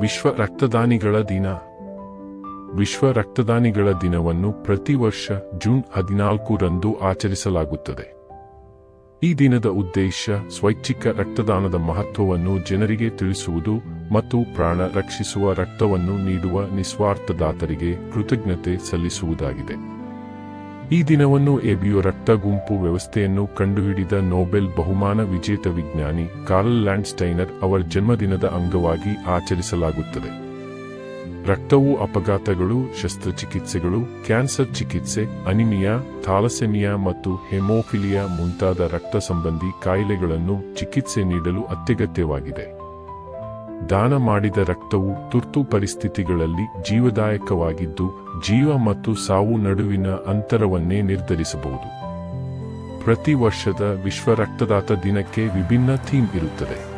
ವಿಶ್ವ ರಕ್ತದಾನಿಗಳ ದಿನ. ವಿಶ್ವ ರಕ್ತದಾನಿಗಳ ದಿನವನ್ನು ಪ್ರತಿ ವರ್ಷ ಜೂನ್ ಹದಿನಾಲ್ಕರಂದು ಆಚರಿಸಲಾಗುತ್ತದೆ. ಈ ದಿನದ ಉದ್ದೇಶ ಸ್ವೈಚ್ಛಿಕ ರಕ್ತದಾನದ ಮಹತ್ವವನ್ನು ಜನರಿಗೆ ತಿಳಿಸುವುದು ಮತ್ತು ಪ್ರಾಣ ರಕ್ಷಿಸುವ ರಕ್ತವನ್ನು ನೀಡುವ ನಿಸ್ವಾರ್ಥ ದಾತರಿಗೆ ಕೃತಜ್ಞತೆ ಸಲ್ಲಿಸುವುದಾಗಿದೆ. ಈ ದಿನವನ್ನು ಎಬಿಯು ರಕ್ತ ಗುಂಪು ವ್ಯವಸ್ಥೆಯನ್ನು ಕಂಡುಹಿಡಿದ ನೋಬೆಲ್ ಬಹುಮಾನ ವಿಜೇತ ವಿಜ್ಞಾನಿ ಕಾರ್ಲ್ ಲ್ಯಾಂಡ್ಸ್ಟೈನರ್ ಅವರ ಜನ್ಮದಿನದ ಅಂಗವಾಗಿ ಆಚರಿಸಲಾಗುತ್ತದೆ. ರಕ್ತವು ಅಪಘಾತಗಳು, ಶಸ್ತ್ರಚಿಕಿತ್ಸೆಗಳು, ಕ್ಯಾನ್ಸರ್ ಚಿಕಿತ್ಸೆ, ಅನಿಮಿಯಾ, ಥಾಲಸೆಮಿಯಾ ಮತ್ತು ಹೆಮೋಫಿಲಿಯಾ ಮುಂತಾದ ರಕ್ತ ಸಂಬಂಧಿ ಕಾಯಿಲೆಗಳನ್ನು ಚಿಕಿತ್ಸೆ ನೀಡಲು ಅತ್ಯಗತ್ಯವಾಗಿದೆ. ದಾನ ಮಾಡಿದ ರಕ್ತವು ತುರ್ತು ಪರಿಸ್ಥಿತಿಗಳಲ್ಲಿ ಜೀವದಾಯಕವಾಗಿದ್ದು, ಜೀವ ಮತ್ತು ಸಾವು ನಡುವಿನ ಅಂತರವನ್ನೇ ನಿರ್ಧರಿಸಬಹುದು. ಪ್ರತಿ ವರ್ಷದ ವಿಶ್ವ ರಕ್ತದಾತ ದಿನಕ್ಕೆ ವಿಭಿನ್ನ ಥೀಮ್ ಇರುತ್ತದೆ.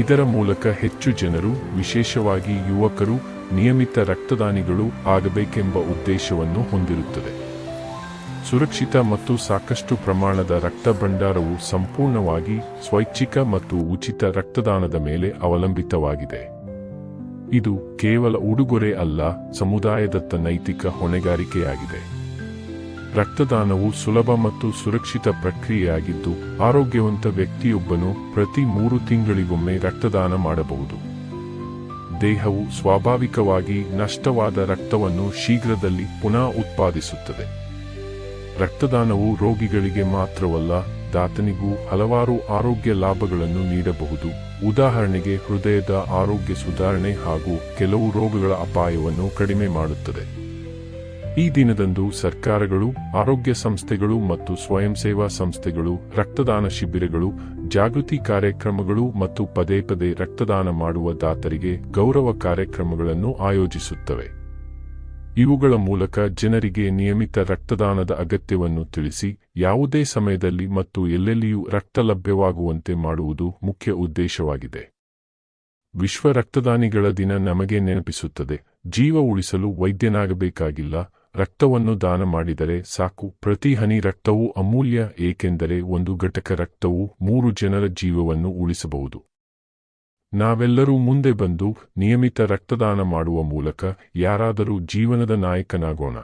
ಇದರ ಮೂಲಕ ಹೆಚ್ಚು ಜನರು, ವಿಶೇಷವಾಗಿ ಯುವಕರು, ನಿಯಮಿತ ರಕ್ತದಾನಿಗಳು ಆಗಬೇಕೆಂಬ ಉದ್ದೇಶವನ್ನು ಹೊಂದಿರುತ್ತದೆ. ಸುರಕ್ಷಿತ ಮತ್ತು ಸಾಕಷ್ಟು ಪ್ರಮಾಣದ ರಕ್ತ ಭಂಡಾರವು ಸಂಪೂರ್ಣವಾಗಿ ಸ್ವೈಚ್ಛಿಕ ಮತ್ತು ಉಚಿತ ರಕ್ತದಾನದ ಮೇಲೆ ಅವಲಂಬಿತವಾಗಿದೆ. ಇದು ಕೇವಲ ಉಡುಗೊರೆ ಅಲ್ಲ, ಸಮುದಾಯದತ್ತ ನೈತಿಕ ಹೊಣೆಗಾರಿಕೆಯಾಗಿದೆ. ರಕ್ತದಾನವು ಸುಲಭ ಮತ್ತು ಸುರಕ್ಷಿತ ಪ್ರಕ್ರಿಯೆಯಾಗಿದ್ದು, ಆರೋಗ್ಯವಂತ ವ್ಯಕ್ತಿಯೊಬ್ಬನು ಪ್ರತಿ ಮೂರು ತಿಂಗಳಿಗೊಮ್ಮೆ ರಕ್ತದಾನ ಮಾಡಬಹುದು. ದೇಹವು ಸ್ವಾಭಾವಿಕವಾಗಿ ನಷ್ಟವಾದ ರಕ್ತವನ್ನು ಶೀಘ್ರದಲ್ಲಿ ಪುನಃ ಉತ್ಪಾದಿಸುತ್ತದೆ. ರಕ್ತದಾನವು ರೋಗಿಗಳಿಗೆ ಮಾತ್ರವಲ್ಲ, ದಾತನಿಗೂ ಹಲವಾರು ಆರೋಗ್ಯ ಲಾಭಗಳನ್ನು ನೀಡಬಹುದು. ಉದಾಹರಣೆಗೆ, ಹೃದಯದ ಆರೋಗ್ಯ ಸುಧಾರಣೆ ಹಾಗೂ ಕೆಲವು ರೋಗಗಳ ಅಪಾಯವನ್ನು ಕಡಿಮೆ ಮಾಡುತ್ತದೆ. ಈ ದಿನದಂದು ಸರ್ಕಾರಗಳು, ಆರೋಗ್ಯ ಸಂಸ್ಥೆಗಳು ಮತ್ತು ಸ್ವಯಂ ಸೇವಾ ಸಂಸ್ಥೆಗಳು, ರಕ್ತದಾನ ಶಿಬಿರಗಳು, ಜಾಗೃತಿ ಕಾರ್ಯಕ್ರಮಗಳು ಮತ್ತು ಪದೇ ಪದೇ ರಕ್ತದಾನ ಮಾಡುವ ದಾತರಿಗೆ ಗೌರವ ಕಾರ್ಯಕ್ರಮಗಳನ್ನು ಆಯೋಜಿಸುತ್ತವೆ. ಇವುಗಳ ಮೂಲಕ ಜನರಿಗೆ ನಿಯಮಿತ ರಕ್ತದಾನದ ಅಗತ್ಯವನ್ನು ತಿಳಿಸಿ, ಯಾವುದೇ ಸಮಯದಲ್ಲಿ ಮತ್ತು ಎಲ್ಲೆಲ್ಲಿಯೂ ರಕ್ತ ಲಭ್ಯವಾಗುವಂತೆ ಮಾಡುವುದು ಮುಖ್ಯ ಉದ್ದೇಶವಾಗಿದೆ. ವಿಶ್ವ ರಕ್ತದಾನಿಗಳ ದಿನ ನಮಗೆ ನೆನಪಿಸುತ್ತದೆ. ಜೀವ ಉಳಿಸಲು ವೈದ್ಯನಾಗಬೇಕಾಗಿಲ್ಲ. ರಕ್ತವನ್ನು ದಾನ ಮಾಡಿದರೆ ಸಾಕು. ಪ್ರತಿ ಹನಿ ರಕ್ತವು ಅಮೂಲ್ಯ, ಏಕೆಂದರೆ ಒಂದು ಘಟಕ ರಕ್ತವು ಮೂರು ಜನರ ಜೀವವನ್ನು ಉಳಿಸಬಹುದು. ನಾವೆಲ್ಲರೂ ಮುಂದೆ ಬಂದು ನಿಯಮಿತ ರಕ್ತದಾನ ಮಾಡುವ ಮೂಲಕ ಯಾರಾದರೂ ಜೀವನದ ನಾಯಕನಾಗೋಣ.